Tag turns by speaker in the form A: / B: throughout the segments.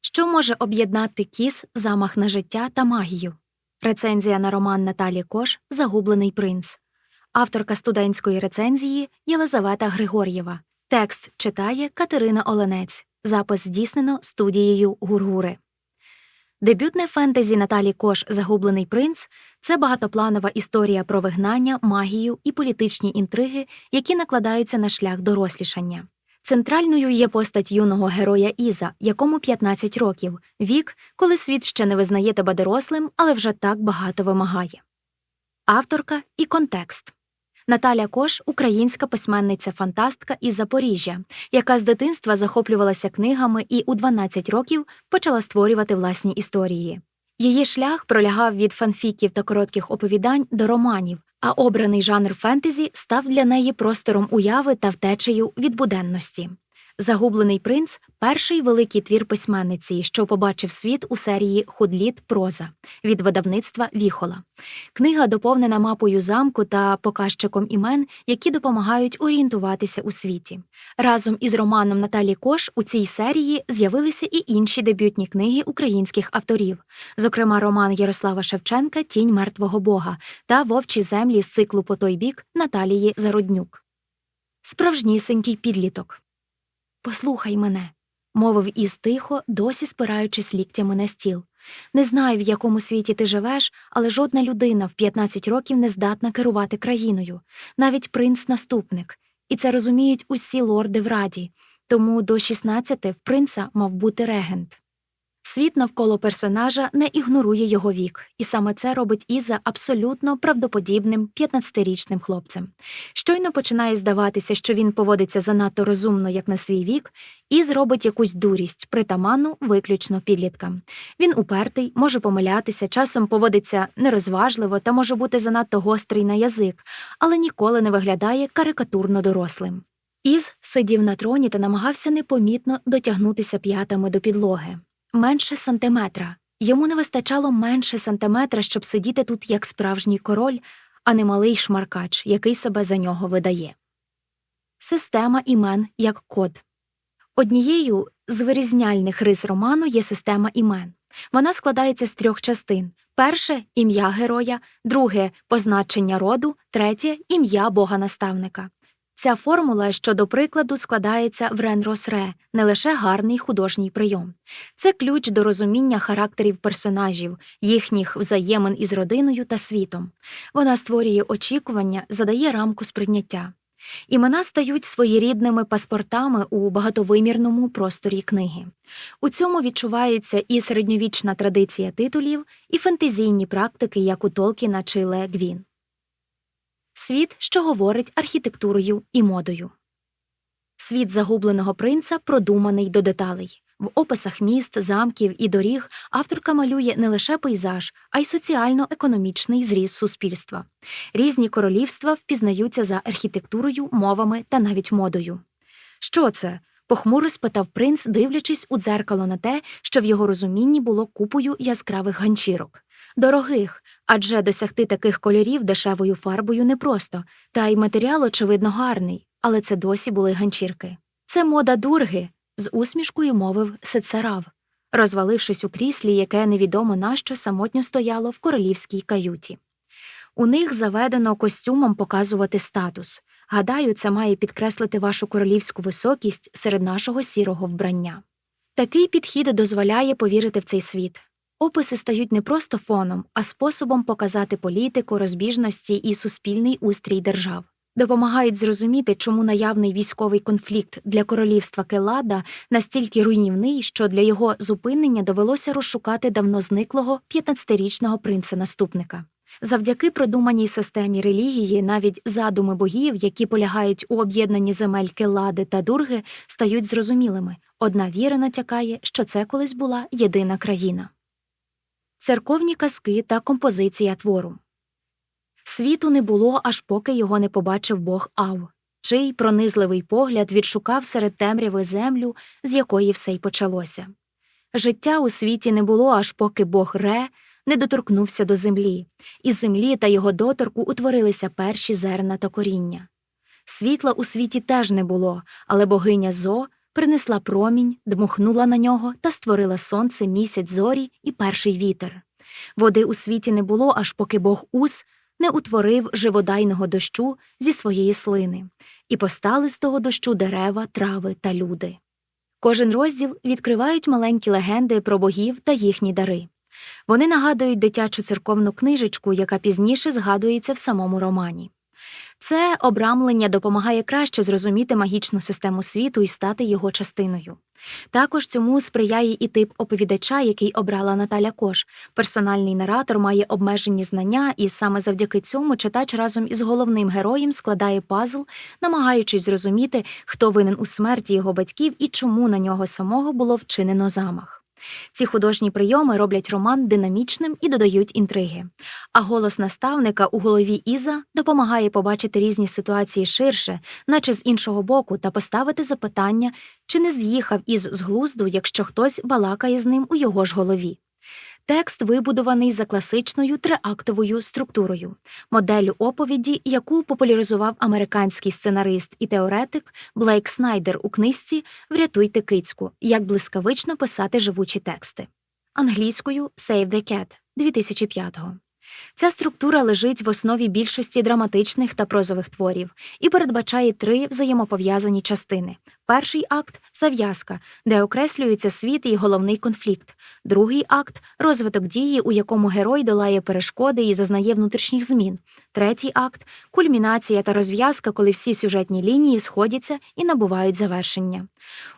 A: Що може об'єднати кіс, замах на життя та магію? Рецензія на роман Наталі Кош Загублений принц. Авторка студентської рецензії Єлизавета Григор'єва. Текст читає Катерина Оленець. Запис здійснено студією Гургури. Дебютне фентезі Наталі Кош Загублений принц це багатопланова історія про вигнання, магію і політичні інтриги, які накладаються на шлях дорослішання. Центральною є постать юного героя Іза, якому 15 років, вік, коли світ ще не визнає тебе дорослим, але вже так багато вимагає. Авторка і контекст. Наталя Кош українська письменниця-фантастка із Запоріжжя, яка з дитинства захоплювалася книгами і у 12 років почала створювати власні історії. Її шлях пролягав від фанфіків та коротких оповідань до романів, а обраний жанр фентезі став для неї простором уяви та втечею від буденності. Загублений принц перший великий твір письменниці, що побачив світ у серії Худліт проза від видавництва Віхола. Книга доповнена мапою замку та показчиком імен, які допомагають орієнтуватися у світі. Разом із романом Наталі Кош у цій серії з'явилися і інші дебютні книги українських авторів, зокрема роман Ярослава Шевченка Тінь мертвого бога та Вовчі землі з циклу по той бік Наталії Зароднюк. Справжнісінький підліток. Послухай мене, мовив із тихо, досі спираючись ліктями на стіл. Не знаю, в якому світі ти живеш, але жодна людина в 15 років не здатна керувати країною, навіть принц-наступник. І це розуміють усі лорди в раді, тому до 16 в принца мав бути регент. Світ навколо персонажа не ігнорує його вік, і саме це робить Іза абсолютно правдоподібним 15-річним хлопцем. Щойно починає здаватися, що він поводиться занадто розумно, як на свій вік, і зробить якусь дурість, притаманну виключно підліткам. Він упертий, може помилятися, часом поводиться нерозважливо та може бути занадто гострий на язик, але ніколи не виглядає карикатурно дорослим. Із сидів на троні та намагався непомітно дотягнутися п'ятами до підлоги. Менше сантиметра. Йому не вистачало менше сантиметра, щоб сидіти тут як справжній король, а не малий шмаркач, який себе за нього видає. Система імен як код. Однією з вирізняльних рис роману є система імен. Вона складається з трьох частин: перше ім'я героя, друге позначення роду, третє ім'я бога-наставника. Ця формула, що до прикладу, складається в Рен-Рос-Ре, не лише гарний художній прийом. Це ключ до розуміння характерів персонажів, їхніх взаємин із родиною та світом. Вона створює очікування, задає рамку сприйняття. Імена стають своєрідними паспортами у багатовимірному просторі книги. У цьому відчуваються і середньовічна традиція титулів, і фентезійні практики, як у Толкіна чи Ле Гвін. Світ, що говорить архітектурою і модою. Світ загубленого принца продуманий до деталей. В описах міст, замків і доріг авторка малює не лише пейзаж, а й соціально-економічний зріз суспільства. Різні королівства впізнаються за архітектурою, мовами та навіть модою. Що це? Похмуро спитав принц, дивлячись у дзеркало на те, що в його розумінні було купою яскравих ганчірок. Дорогих, адже досягти таких кольорів дешевою фарбою непросто, та й матеріал, очевидно, гарний, але це досі були ганчірки. Це мода дурги, з усмішкою мовив Сецарав, розвалившись у кріслі, яке невідомо нащо самотньо стояло в королівській каюті. У них заведено костюмом показувати статус. Гадаю, це має підкреслити вашу королівську високість серед нашого сірого вбрання. Такий підхід дозволяє повірити в цей світ. Описи стають не просто фоном, а способом показати політику, розбіжності і суспільний устрій держав. Допомагають зрозуміти, чому наявний військовий конфлікт для королівства Келада настільки руйнівний, що для його зупинення довелося розшукати давно зниклого 15-річного принца-наступника. Завдяки продуманій системі релігії навіть задуми богів, які полягають у об'єднанні земель Келади та Дурги, стають зрозумілими. Одна віра натякає, що це колись була єдина країна. Церковні казки та композиція твору. Світу не було, аж поки його не побачив бог Ав, чий пронизливий погляд відшукав серед темряви землю, з якої все й почалося. Життя у світі не було, аж поки бог Ре не доторкнувся до землі, із землі та його доторку утворилися перші зерна та коріння. Світла у світі теж не було, але богиня Зо принесла промінь, дмухнула на нього та створила сонце, місяць, зорі і перший вітер. Води у світі не було, аж поки Бог Ус не утворив живодайного дощу зі своєї слини, і постали з того дощу дерева, трави та люди. Кожен розділ відкривають маленькі легенди про богів та їхні дари. Вони нагадують дитячу церковну книжечку, яка пізніше згадується в самому романі. Це обрамлення допомагає краще зрозуміти магічну систему світу і стати його частиною. Також цьому сприяє і тип оповідача, який обрала Наталя Кош. Персональний наратор має обмежені знання, і саме завдяки цьому читач разом із головним героєм складає пазл, намагаючись зрозуміти, хто винен у смерті його батьків і чому на нього самого було вчинено замах. Ці художні прийоми роблять роман динамічним і додають інтриги. А голос наставника у голові Іза допомагає побачити різні ситуації ширше, наче з іншого боку, та поставити запитання, чи не з'їхав із з глузду, якщо хтось балакає з ним у його ж голові. Текст вибудований за класичною триактовою структурою, моделлю оповіді, яку популяризував американський сценарист і теоретик Блейк Снайдер у книжці Врятуйте кицьку, як блискавично писати живучі тексти англійською Save the Cat 2005-го. Ця структура лежить в основі більшості драматичних та прозових творів і передбачає три взаємопов'язані частини. Перший акт зав'язка, де окреслюється світ і головний конфлікт, другий акт розвиток дії, у якому герой долає перешкоди і зазнає внутрішніх змін, третій акт кульмінація та розв'язка, коли всі сюжетні лінії сходяться і набувають завершення.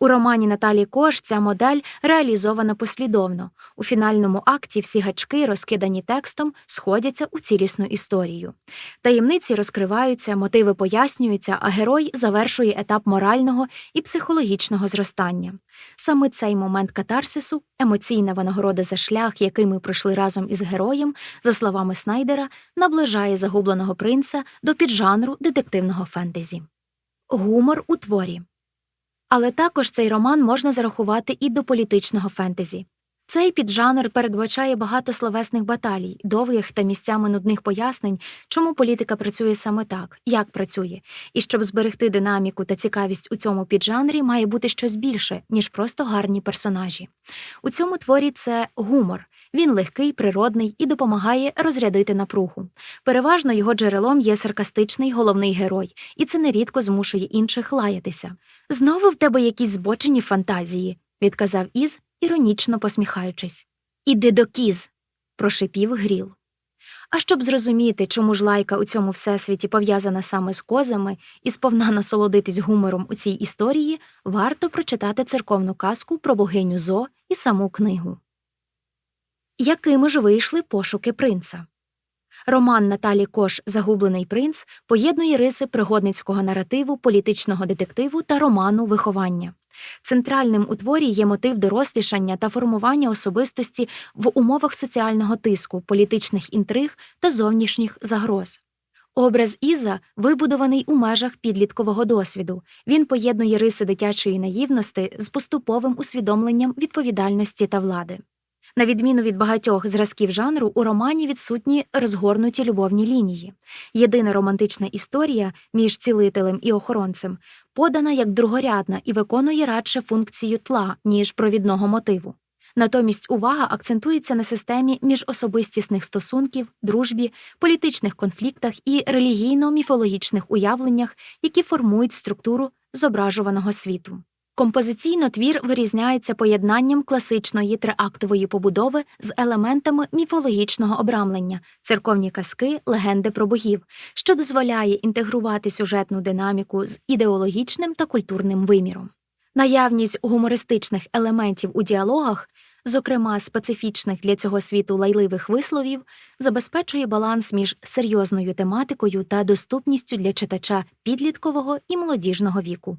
A: У романі Наталі Кош ця модель реалізована послідовно. У фінальному акті всі гачки, розкидані текстом, сходяться у цілісну історію. Таємниці розкриваються, мотиви пояснюються, а герой завершує етап морального і психологічного зростання. Саме цей момент катарсису, емоційна винагорода за шлях, який ми пройшли разом із героєм, за словами Снайдера, наближає загубленого принца до піджанру детективного фентезі. Гумор у творі. Але також цей роман можна зарахувати і до політичного фентезі. Цей піджанр передбачає багато словесних баталій, довгих та місцями нудних пояснень, чому політика працює саме так, як працює, і щоб зберегти динаміку та цікавість у цьому піджанрі, має бути щось більше, ніж просто гарні персонажі. У цьому творі це гумор. Він легкий, природний і допомагає розрядити напругу. Переважно його джерелом є саркастичний головний герой, і це нерідко змушує інших лаятися. Знову в тебе якісь збочені фантазії, відказав Із, іронічно посміхаючись. Іди до кіз, прошипів гріл. А щоб зрозуміти, чому ж лайка у цьому всесвіті пов'язана саме з козами і сповна насолодитись гумором у цій історії, варто прочитати церковну казку про богиню Зо і саму книгу. Якими ж вийшли пошуки принца? Роман Наталі Кош Загублений принц поєднує риси пригодницького наративу, політичного детективу та роману виховання. Центральним у творі є мотив дорослішання та формування особистості в умовах соціального тиску, політичних інтриг та зовнішніх загроз. Образ Іза вибудований у межах підліткового досвіду. Він поєднує риси дитячої наївності з поступовим усвідомленням відповідальності та влади. На відміну від багатьох зразків жанру, у романі відсутні розгорнуті любовні лінії. Єдина романтична історія між цілителем і охоронцем подана як другорядна і виконує радше функцію тла, ніж провідного мотиву. Натомість увага акцентується на системі міжособистісних стосунків, дружбі, політичних конфліктах і релігійно-міфологічних уявленнях, які формують структуру зображуваного світу. Композиційно твір вирізняється поєднанням класичної триактової побудови з елементами міфологічного обрамлення, церковні казки, легенди про богів, що дозволяє інтегрувати сюжетну динаміку з ідеологічним та культурним виміром. Наявність гумористичних елементів у діалогах, зокрема специфічних для цього світу лайливих висловів, забезпечує баланс між серйозною тематикою та доступністю для читача підліткового і молодіжного віку.